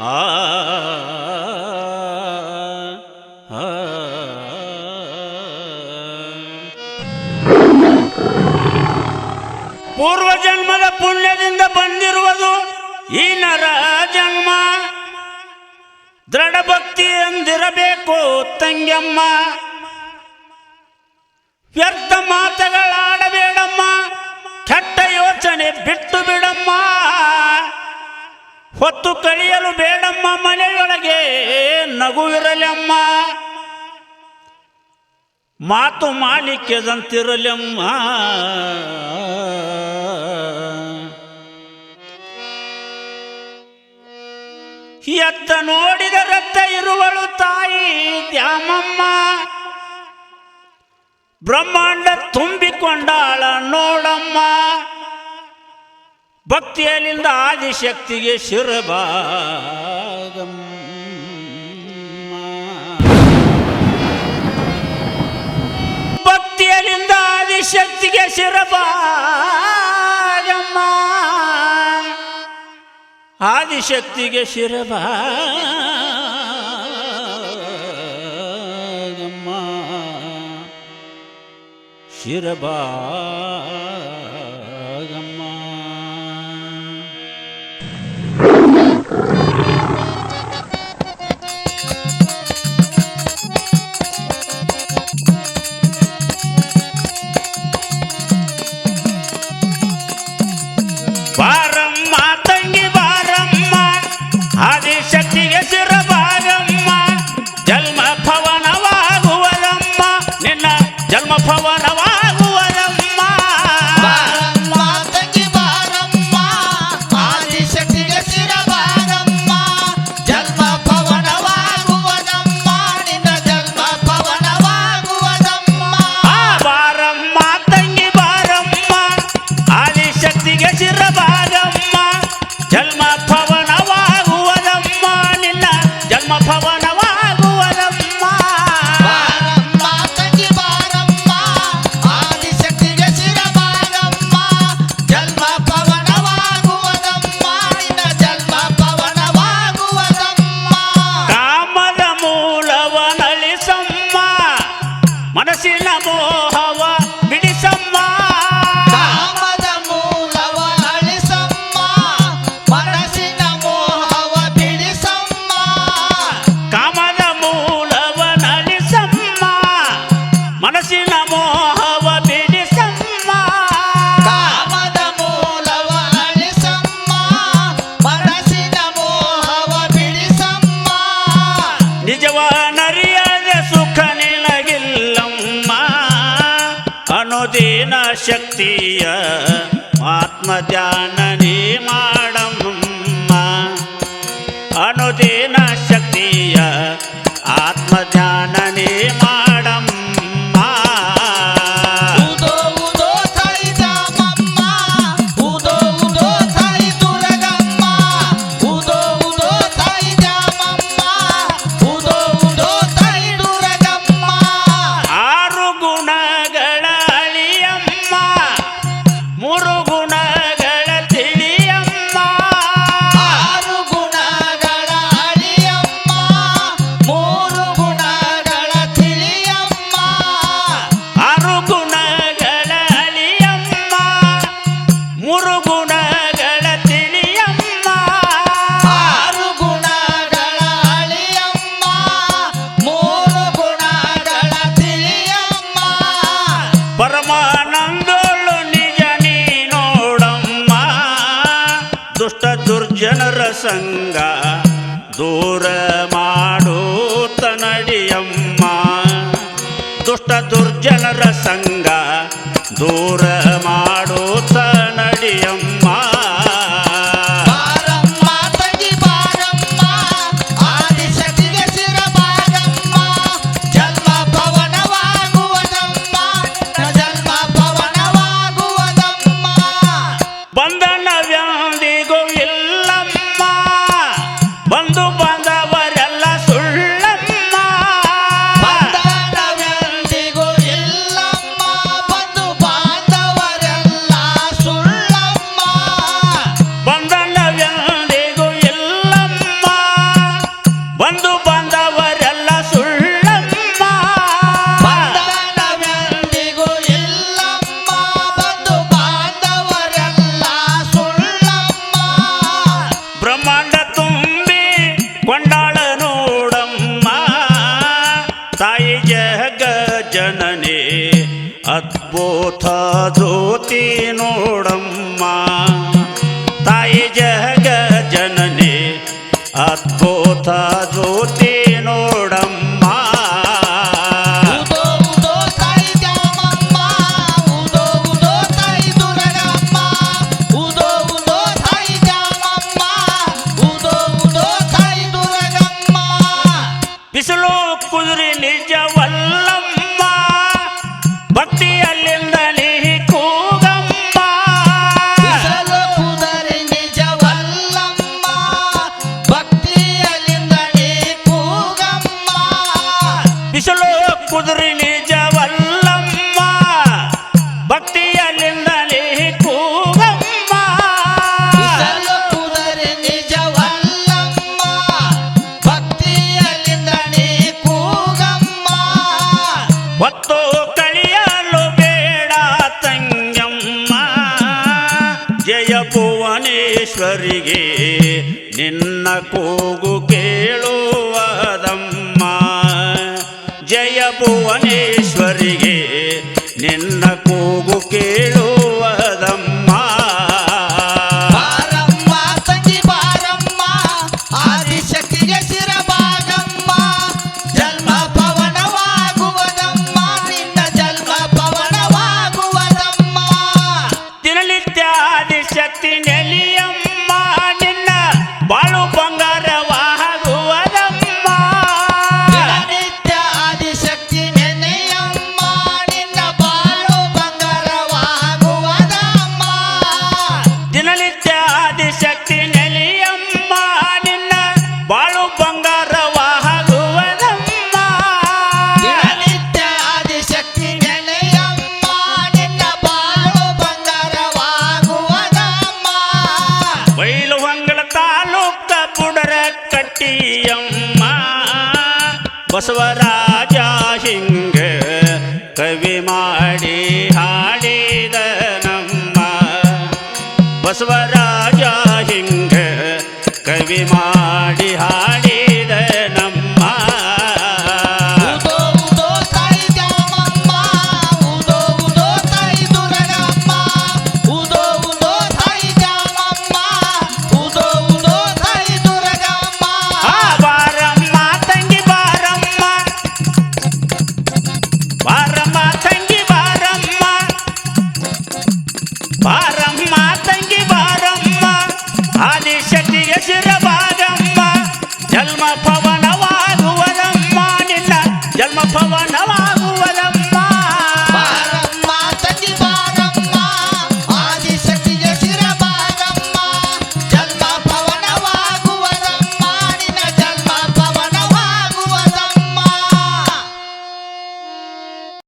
ಆ ಪೂರ್ವ ಜನ್ಮದ ಪುಣ್ಯದಿಂದ ಬಂದಿರುವುದು ಈ ನರ ಜನ್ಮ ದೃಢ ಭಕ್ತಿ ಎಂದಿರಬೇಕು ತಂಗ್ಯಮ್ಮ. ವ್ಯರ್ಥ ಮಾತುಗಳಾಡಬೇಡಮ್ಮ. ಕೆಟ್ಟ ಯೋಚನೆ ಬಿಟ್ಟು ಬಿಡ ಹೊತ್ತು ಕಳೆಯಲು ಬೇಡಮ್ಮ ಮನೆಯೊಳಗೆ, ನಗುವಿರಲಮ್ಮ. ಮಾತು ಮಾಲಿಕ್ಯದಂತಿರಲಮ್ಮ ಎತ್ತ ನೋಡಿದ ರಕ್ತ ಇರುವಳು ತಾಯಿ ದ್ಯಾಮಮ್ಮ. ಬ್ರಹ್ಮಾಂಡ ತುಂಬಿಕೊಂಡಾಳ ನೋಡಮ್ಮ. ಭಕ್ತಿಯಲ್ಲಿಂದ ಆದಿಶಕ್ತಿಗೆ ಶಿರಭಾಗಂ. ಭಕ್ತಿಯಲ್ಲಿಂದ ಆದಿಶಕ್ತಿಗೆ ಶಿರಭಾಗಮ್ಮ. ಆದಿಶಕ್ತಿಗೆ ಶಿರಭಾಗಮ್ಮ. ಶಿರಭಾ ध्यानेन शक्तिय आत्मध्यानने मा ಸಂಗ ದೂರ ಮಾಡೋತ ನಡಿಯಮ್ಮ ದುಷ್ಟ ದುರ್ಜನರ ಸಂಗ ದೂರ ಅದ್ಭುತ ಜ್ಯೋತಿ ನೋಡಮ್ಮ ತಾಯಿ ಜಗ ಜನನೆ ಅದ್ಭುತ ಜ್ಯೋತಿ ಭುವನೇಶ್ವರಿಗೆ ನಿನ್ನ ಕೂಗು ಕೇಳುವದಮ್ಮ. ಜಯ ಭುವನೇಶ್ವರಿಗೆ ನಿನ್ನ ಕೂಗು ಕೇಳು ಬಸವರಾಜ ಹಿಂಗ ಕವಿ ಮಾಡಿ ಹಾಡಿದ ನಮ್ಮ ಬಸವರಾಜ ಹಿಂಗ ಕವಿ ಮಾಡಿ